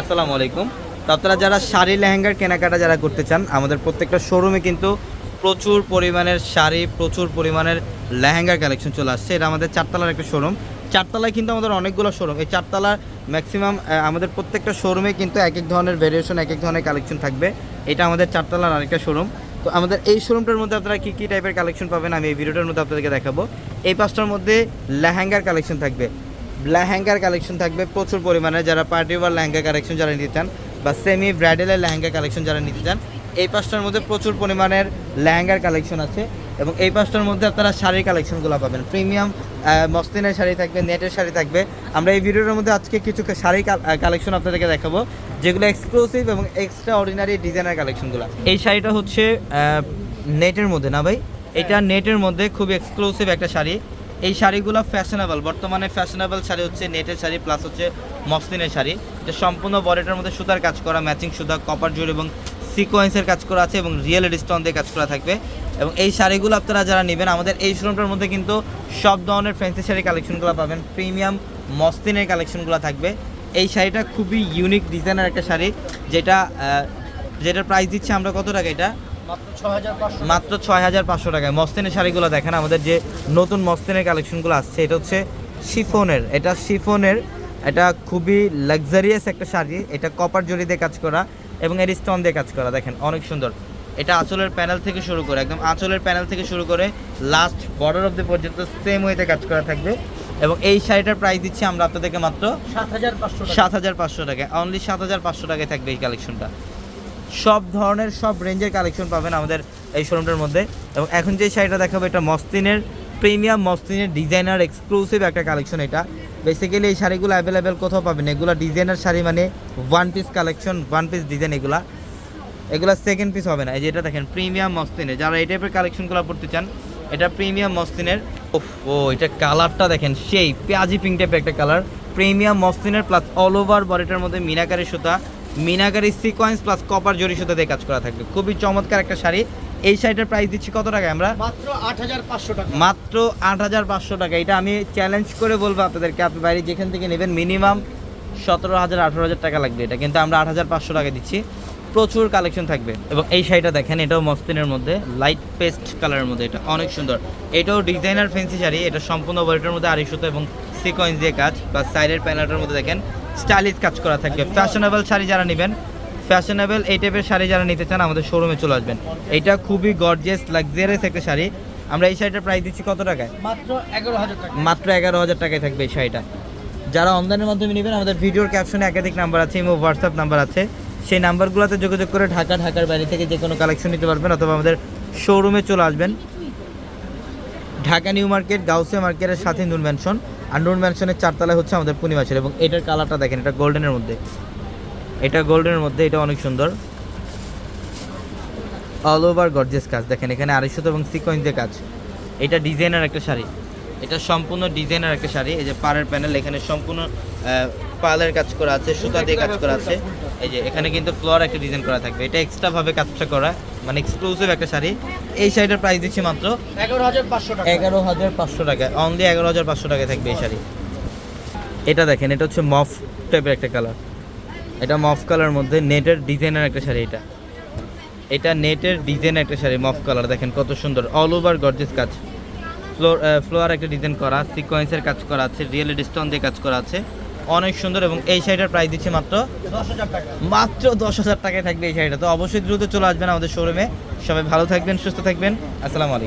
আসসালামু আলাইকুম। তো আপনারা যারা শাড়ি, লেহেঙ্গার কেনাকাটা যারা করতে চান, আমাদের প্রত্যেকটা শোরুমে কিন্তু প্রচুর পরিমাণের শাড়ি, প্রচুর পরিমাণের লেহেঙ্গার কালেকশন চলে আসছে। এটা আমাদের চারতলার একটা শোরুম চারতলায় কিন্তু আমাদের অনেকগুলো শোরুম এই চারতলার ম্যাক্সিমাম আমাদের প্রত্যেকটা শোরুমে কিন্তু এক এক ধরনের ভেরিয়েশন এক এক ধরনের কালেকশন থাকবে। এটা আমাদের চারতলার আরেকটা শোরুম তো আমাদের এই শোরুমটার মধ্যে আপনারা কী কী টাইপের কালেকশন পাবেন? আমি এই ভিডিওটার মধ্যে আপনাদেরকে দেখাবো। এই পাঁচটার মধ্যে লেহেঙ্গার কালেকশন থাকবে। লেহেঙ্গার কালেকশন থাকবে প্রচুর পরিমাণে। যারা পার্টি ওয়ার লেহেঙ্গা কালেকশন যারা নিতে চান বা সেমি ব্রাইডালের লেহেঙ্গা কালেকশন যারা নিতে চান, এই পাঁচটার মধ্যে প্রচুর পরিমাণের লেহেঙ্গার কালেকশন আছে এবং এই পাঁচটার মধ্যে আপনারা শাড়ির কালেকশনগুলো পাবেন। প্রিমিয়াম মস্তিনের শাড়ি থাকবে, নেটের শাড়ি থাকবে। আমরা এই ভিডিওর মধ্যে আজকে কিছু শাড়ি কালেকশন আপনাদেরকে দেখাবো, যেগুলো এক্সক্লুসিভ এবং এক্সট্রা অর্ডিনারি ডিজাইনার কালেকশনগুলো। এই শাড়িটা হচ্ছে নেটের মধ্যে না ভাই? এটা নেটের মধ্যে খুব এক্সক্লুসিভ একটা শাড়ি। এই শাড়িগুলো ফ্যাশনেবল বর্তমানে ফ্যাশনেবল শাড়ি হচ্ছে নেটের শাড়ি প্লাস হচ্ছে মসলিনের শাড়ি। এটা সম্পূর্ণ বডিটার মধ্যে সুতার কাজ করা ম্যাচিং সুতা কপার জুড়ি এবং সিকোয়েন্সের কাজ করা আছে এবং রিয়েল স্টোন দিয়ে কাজ করা থাকবে। এবং এই শাড়িগুলো আপনারা যারা নেবেন, আমাদের এই শোরুমটার মধ্যে কিন্তু সব ধরনের ফ্যান্সি শাড়ি কালেকশনগুলো পাবেন। প্রিমিয়াম মসলিনের কালেকশনগুলো থাকবে। এই শাড়িটা খুবই ইউনিক ডিজাইনের একটা শাড়ি, যেটা যেটার প্রাইস দিচ্ছে আমরা কত টাকা এটা? মাত্র ছয় হাজার পাঁচশো টাকায়। মস্তিনের শাড়িগুলো দেখেন আমাদের যে নতুন মস্তিনের কালেকশনগুলো আসছে এটা হচ্ছে শিফনের এটা শিফনের এটা খুবই লাক্সারিয়াস একটা শাড়ি এটা কপার জড়ি দিয়ে কাজ করা এবং এর স্টোন দিয়ে কাজ করা দেখেন অনেক সুন্দর। এটা আঁচলের প্যানেল থেকে শুরু করে একদম আঁচলের প্যানেল থেকে শুরু করে লাস্ট বর্ডার অফ দ্য পর্যন্ত সেম ওয়েতে কাজ করা থাকবে। এবং এই শাড়িটার প্রাইস দিচ্ছি আমরা আপনাদেরকে মাত্র সাত হাজার পাঁচশো সাত হাজার পাঁচশো টাকা অনলি সাত হাজার পাঁচশো টাকায় থাকবে এই কালেকশনটা সব ধরনের, সব রেঞ্জের কালেকশন পাবেন আমাদের এই শোরুমটার মধ্যে। এবং এখন যে শাড়িটা দেখাবো, এটা মস্তিনের প্রিমিয়াম মস্তিনের ডিজাইনার এক্সক্লুসিভ একটা কালেকশন এটা। বেসিক্যালি এই শাড়িগুলো অ্যাভেলেবেল কোথাও পাবেন এগুলো ডিজাইনার শাড়ি মানে one piece collection one piece design এগুলা। এগুলো সেকেন্ড পিস হবে না। এই যে এটা দেখেন প্রিমিয়াম মস্তিনের। যারা এই টাইপের কালেকশনগুলো পড়তে চান, এটা প্রিমিয়াম মস্তিনের ও, এটা কালারটা দেখেন, সেই পেঁয়াজি পিঙ্ক টাইপের একটা কালার প্রিমিয়াম মস্তিনের প্লাস অল ওভার বডিটার মধ্যে মিনাকারি সুতা। মিনাকারি সিকোয়েন্স প্লাস কপার জরি সুতা দিয়ে কাজ করা থাকবে। খুবই চমৎকার একটা শাড়ি। এই শাড়িটার প্রাইস দিচ্ছি কত টাকা আমরা? মাত্র আট হাজার পাঁচশো টাকা। মাত্র আট হাজার পাঁচশো টাকা। এটা আমি চ্যালেঞ্জ করে বলব আপনাদেরকে। আপনি বাইরে যেখান থেকে নেবেন মিনিমাম সতেরো হাজার আঠারো হাজার টাকা লাগবে এটা। কিন্তু আমরা আট হাজার পাঁচশো টাকা দিচ্ছি। প্রচুর কালেকশন থাকবে। এবং এই শাড়িটা দেখেন এটাও মস্তিনের মধ্যে লাইট পেস্ট কালারের মধ্যে। এটা অনেক সুন্দর। এটাও ডিজাইনার ফেন্সি শাড়ি। এটা সম্পূর্ণ বডিটার মধ্যে আড়াই সুতো এবং সিকোয়েন্স দিয়ে কাজ। বা সাইডের প্যানেলটার মধ্যে দেখেন স্টাইলিশ কাজ করা থাকবে। ফ্যাশনেবল শাড়ি যারা নেবেন ফ্যাশনেবল এই টাইপের শাড়ি যারা নিতে চান আমাদের শোরুমে চলে আসবেন। এটা খুবই গর্জিয়াস লাক্সারিয়াস একটা শাড়ি। আমরা এই শাড়িটার প্রাইস দিচ্ছি কত টাকায়? মাত্র এগারো হাজার টাকা। মাত্র এগারো হাজার টাকায় থাকবে এই শাড়িটা। যারা অনলাইনের মাধ্যমে নেবেন আমাদের ভিডিওর ক্যাপশনে একাধিক নাম্বার আছে এবং হোয়াটসঅ্যাপ নাম্বার আছে। সেই নাম্বারগুলোতে যোগাযোগ করে ঢাকা ঢাকার বাইরে থেকে যে কোনো কালেকশন নিতে পারবেন অথবা আমাদের শোরুমে চলে আসবেন। ঢাকা নিউ মার্কেট গাউসে মার্কেটের সাথে নূর ম্যানশন নূর ম্যানশনের চারতলায় হচ্ছে আমাদের পূর্ণিমাছের এবং এটার কালারটা দেখেন, এটা গোল্ডেনের মধ্যে। এটা গোল্ডেনের মধ্যে, এটা অনেক সুন্দর। অল ওভার গর্জেস কাজ। দেখেন, এখানে আড়াইশো এবং সিকোয়েন্স কাজ। এটা ডিজাইনার একটা শাড়ি। এটা সম্পূর্ণ ডিজাইনার একটা শাড়ি। এই যে পাড়ের প্যানেল এখানে সম্পূর্ণ পালের কাজ করা আছে, সুতা দিয়ে কাজ করা আছে। এই যে, এখানে কিন্তু ফ্লোর একটা ডিজাইন করা থাকবে। এটা এক্সট্রা ভাবে কাজটা করা। মানে এক্সক্লুসিভ একটা শাড়ি। এই শাড়িটার প্রাইস দিচ্ছি মাত্র এগারো হাজার পাঁচশো টাকা। এগারো হাজার পাঁচশো টাকা। অনলি এগারো হাজার পাঁচশো টাকায় থাকবে এই শাড়ি। এটা দেখেন এটা হচ্ছে মফ টাইপের একটা কালার এটা মফ কালার মধ্যে নেটের ডিজাইনের একটা শাড়ি এটা। এটা নেটের ডিজাইন একটা শাড়ি মফ কালার দেখেন কত সুন্দর অল ওভার গর্জেস কাজ। ফ্লোর ফ্লোয়ার একটা ডিজাইন করা সিকোয়েন্সের কাজ করা আছে রিয়েল স্টোন দিয়ে কাজ করা আছে। অনেক সুন্দর এবং এই শাড়িটার প্রাইস দিচ্ছে মাত্র মাত্র দশ হাজার টাকায় থাকবে এই শাড়িটা। তো অবশ্যই দ্রুত চলে আসবেন আমাদের শোরুমে সবাই ভালো থাকবেন, সুস্থ থাকবেন। আসসালামু আলাইকুম।